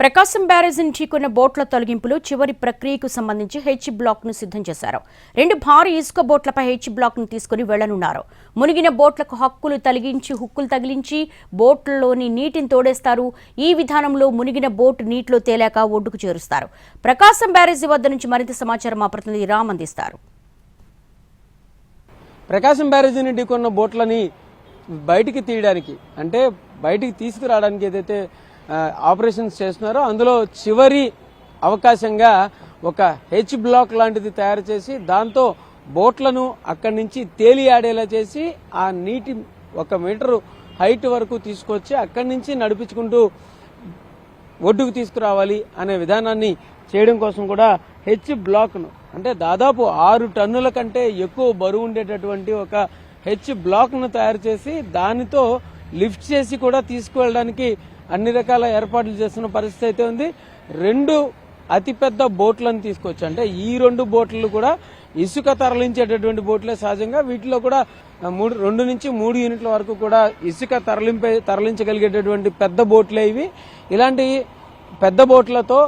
ప్రకాశం barrage నుంచి కొన్ని బోట్ల తొలగింపులు చివరి ప్రక్రియకు సంబంధించి హెచ్ బ్లాక్ను సిద్ధం చేశారు. రెండు భారీ ఇసుక బోట్లపై హెచ్ బ్లాక్ను తీసుకుని వెళ్ళనున్నారు. మునిగిన బోట్లకు హక్కులు తొలగించి హుక్కులు తగిలించి బోట్లలోని నీటిని తోడేస్తారు. ఈ విధానంలో మునిగిన బోట్ నీటిలో తేలాక ఒడ్డుకు చేరుస్తారు. ప్రకాశం బ్యారేజీ వద్ద నుంచి మరింత సమాచారం మా ప్రతినిధి రామ్ అందిస్తారు. ప్రకాశం బ్యారేజీ నుండి కొన్న బోట్లని బయటికి తీయడానికి అంటే బయటికి తీసుకురావడానికి ఏదైతే ఆపరేషన్స్ చేస్తున్నారో. అందులో చివరి అవకాశంగా ఒక హెచ్ బ్లాక్ లాంటిది తయారు చేసి దాంతో బోట్లను అక్కడి నుంచి తేలియాడేలా చేసి ఆ నీటి ఒక మీటరు హైట్ వరకు తీసుకొచ్చి అక్కడి నుంచి నడిపించుకుంటూ ఒడ్డుకు తీసుకురావాలి అనే విధానాన్ని చేయడం కోసం కూడా హెచ్ బ్లాక్ను అంటే దాదాపు ఆరు టన్నుల కంటే ఎక్కువ బరువు ఉండేటటువంటి ఒక హెచ్ బ్లాక్ను తయారు చేసి దానితో లిఫ్ట్ చేసి కూడా తీసుకువెళ్ళడానికి అన్ని రకాల ఏర్పాట్లు చేస్తున్న పరిస్థితి అయితే ఉంది. రెండు అతిపెద్ద బోట్లను తీసుకొచ్చి అంటే ఈ రెండు బోట్లు కూడా ఇసుక తరలించేటటువంటి బోట్లే సహజంగా. వీటిలో కూడా మూడు రెండు నుంచి మూడు యూనిట్ల వరకు కూడా ఇసుక తరలింపే తరలించగలిగేటటువంటి పెద్ద బోట్లే ఇవి. ఇలాంటి పెద్ద బోట్లతో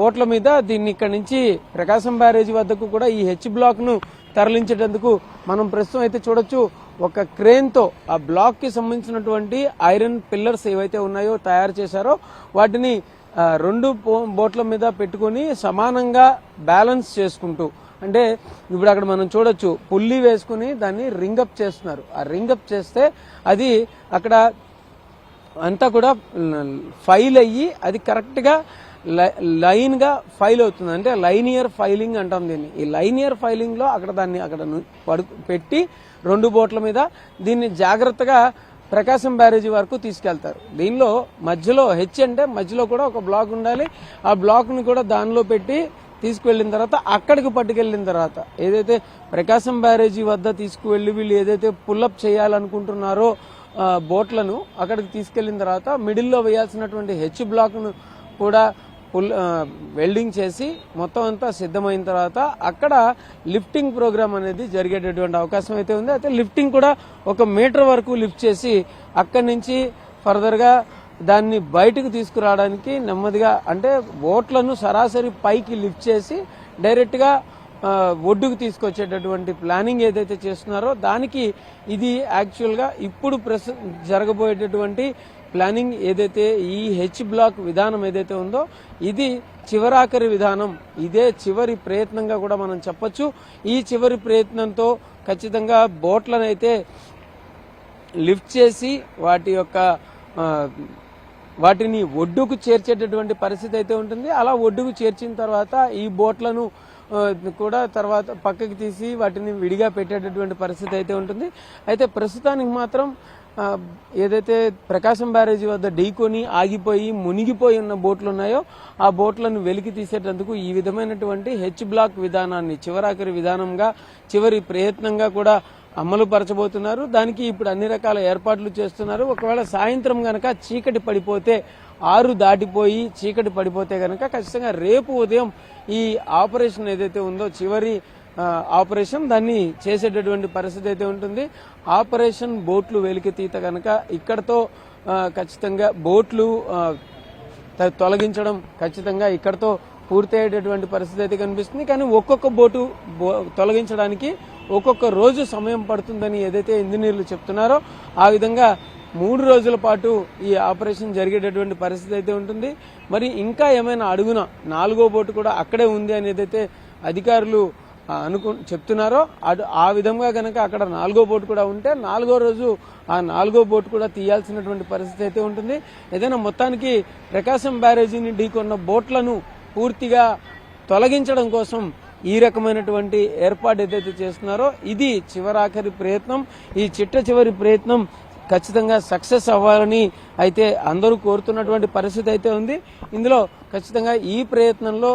బోట్ల మీద దీన్ని ఇక్కడ నుంచి ప్రకాశం బ్యారేజీ వద్దకు కూడా ఈ హెచ్ బ్లాక్ను తరలించేటందుకు మనం ప్రస్తుతం అయితే చూడొచ్చు. ఒక క్రేన్తో ఆ బ్లాక్కి సంబంధించినటువంటి ఐరన్ పిల్లర్స్ ఏవైతే ఉన్నాయో తయారు చేశారో వాటిని రెండు బోట్ల మీద పెట్టుకొని సమానంగా బ్యాలెన్స్ చేసుకుంటూ అంటే ఇప్పుడు అక్కడ మనం చూడొచ్చు పుల్లి వేసుకుని దాన్ని రింగప్ చేస్తున్నారు. ఆ రింగప్ చేస్తే అది అక్కడ అంతా కూడా ఫైల్ అయ్యి అది కరెక్ట్గా లైన్గా ఫైల్ అవుతుంది. అంటే లైనియర్ ఫైలింగ్ అంటాం దీన్ని. ఈ లైనియర్ ఫైలింగ్లో అక్కడ దాన్ని అక్కడ పడుకు పడు పెట్టి రెండు బోట్ల మీద దీన్ని జాగ్రత్తగా ప్రకాశం బ్యారేజీ వరకు తీసుకెళ్తారు. దీనిలో మధ్యలో హెచ్ అంటే మధ్యలో కూడా ఒక బ్లాక్ ఉండాలి. ఆ బ్లాక్ను కూడా దానిలో పెట్టి తీసుకువెళ్ళిన తర్వాత అక్కడికి పట్టుకెళ్ళిన తర్వాత ఏదైతే ప్రకాశం బ్యారేజీ వద్ద తీసుకువెళ్ళి వీళ్ళు ఏదైతే పుల్అప్ చేయాలనుకుంటున్నారో బోట్లను అక్కడికి తీసుకెళ్ళిన తర్వాత మిడిల్లో వేయాల్సినటువంటి హెచ్ బ్లాక్ను కూడా పుల్ వెల్డింగ్ చేసి మొత్తం అంతా సిద్ధమైన తర్వాత అక్కడ లిఫ్టింగ్ ప్రోగ్రామ్ అనేది జరిగేటటువంటి అవకాశం అయితే ఉంది. అయితే లిఫ్టింగ్ కూడా ఒక మీటర్ వరకు లిఫ్ట్ చేసి అక్కడి నుంచి ఫర్దర్గా దాన్ని బయటకు తీసుకురావడానికి నెమ్మదిగా అంటే బోట్లను సరాసరి పైకి లిఫ్ట్ చేసి డైరెక్ట్గా ఒడ్డుకు తీసుకొచ్చేటటువంటి ప్లానింగ్ ఏదైతే చేస్తున్నారో దానికి ఇది యాక్చువల్గా ఇప్పుడు ప్రెస జరగబోయేటటువంటి ప్లానింగ్ ఏదైతే ఈ హెచ్ బ్లాక్ విధానం ఏదైతే ఉందో ఇది చివరాఖరి విధానం. ఇదే చివరి ప్రయత్నంగా కూడా మనం చెప్పొచ్చు. ఈ చివరి ప్రయత్నంతో ఖచ్చితంగా బోట్లను అయితే లిఫ్ట్ చేసి వాటి యొక్క వాటిని ఒడ్డుకు చేర్చేటటువంటి పరిస్థితి అయితే ఉంటుంది. అలా ఒడ్డుకు చేర్చిన తర్వాత ఈ బోట్లను కూడా తర్వాత పక్కకి తీసి వాటిని విడిగా పెట్టేటటువంటి పరిస్థితి అయితే ఉంటుంది. అయితే ప్రస్తుతానికి మాత్రం ఏదైతే ప్రకాశం బ్యారేజీ వద్ద ఢీకొని ఆగిపోయి మునిగిపోయి ఉన్న బోట్లు ఉన్నాయో ఆ బోట్లను వెలికి తీసేటందుకు ఈ విధమైనటువంటి హెచ్ బ్లాక్ విధానాన్ని చివరాఖరి విధానంగా చివరి ప్రయత్నంగా కూడా అమలు పరచబోతున్నారు. దానికి ఇప్పుడు అన్ని రకాల ఏర్పాట్లు చేస్తున్నారు. ఒకవేళ సాయంత్రం గనక చీకటి పడిపోతే ఆరు దాటిపోయి చీకటి పడిపోతే గనక ఖచ్చితంగా రేపు ఉదయం ఈ ఆపరేషన్ ఏదైతే ఉందో చివరి ఆపరేషన్ దాన్ని చేసేటటువంటి పరిస్థితి అయితే ఉంటుంది. ఆపరేషన్ బోట్లు వెలికితీత కనుక ఇక్కడతో ఖచ్చితంగా బోట్లు తొలగించడం ఖచ్చితంగా ఇక్కడతో పూర్తయ్యేటటువంటి పరిస్థితి అయితే కనిపిస్తుంది. కానీ ఒక్కొక్క బోటు బో- తొలగించడానికి ఒక్కొక్క రోజు సమయం పడుతుందని ఏదైతే ఇంజనీర్లు చెప్తున్నారో ఆ విధంగా మూడు రోజుల పాటు ఈ ఆపరేషన్ జరిగేటటువంటి పరిస్థితి అయితే ఉంటుంది. మరి ఇంకా ఏమైనా అడుగున? నాలుగో బోటు కూడా అక్కడే ఉంది అని ఏదైతే అధికారులు అనుకు చెప్తున్నారో అటు ఆ విధంగా కనుక అక్కడ నాలుగో బోటు కూడా ఉంటే నాలుగో రోజు ఆ నాలుగో బోట్ కూడా తీయాల్సినటువంటి పరిస్థితి అయితే ఉంటుంది. ఏదైనా మొత్తానికి ప్రకాశం బ్యారేజీని ఢీకొన్న బోట్లను పూర్తిగా తొలగించడం కోసం ఈ రకమైనటువంటి ఏర్పాటు ఏదైతే చేస్తున్నారో ఇది చివరాఖరి ప్రయత్నం. ఈ చిట్ట చివరి ప్రయత్నం ఖచ్చితంగా సక్సెస్ అవ్వాలని అయితే అందరూ కోరుతున్నటువంటి పరిస్థితి అయితే ఉంది. ఇందులో ఖచ్చితంగా ఈ ప్రయత్నంలో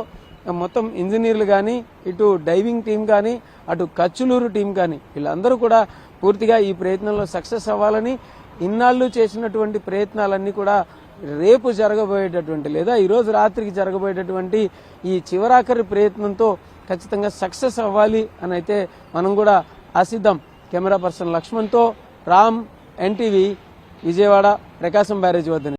మొత్తం ఇంజనీర్లు కానీ ఇటు డైవింగ్ టీం కానీ అటు కచ్చులూరు టీం కానీ వీళ్ళందరూ కూడా పూర్తిగా ఈ ప్రయత్నంలో సక్సెస్ అవ్వాలని ఇన్నాళ్ళు చేసినటువంటి ప్రయత్నాలన్నీ కూడా రేపు జరగబోయేటటువంటి లేదా ఈ రోజు రాత్రికి జరగబోయేటటువంటి ఈ చివరాఖరి ప్రయత్నంతో ఖచ్చితంగా సక్సెస్ అవ్వాలి అని అయితే మనం కూడా ఆశిద్దాం. కెమెరా పర్సన్ లక్ష్మణ్తో రామ్ ఎన్టీవీ విజయవాడ ప్రకాశం బ్యారేజ్ వద్ద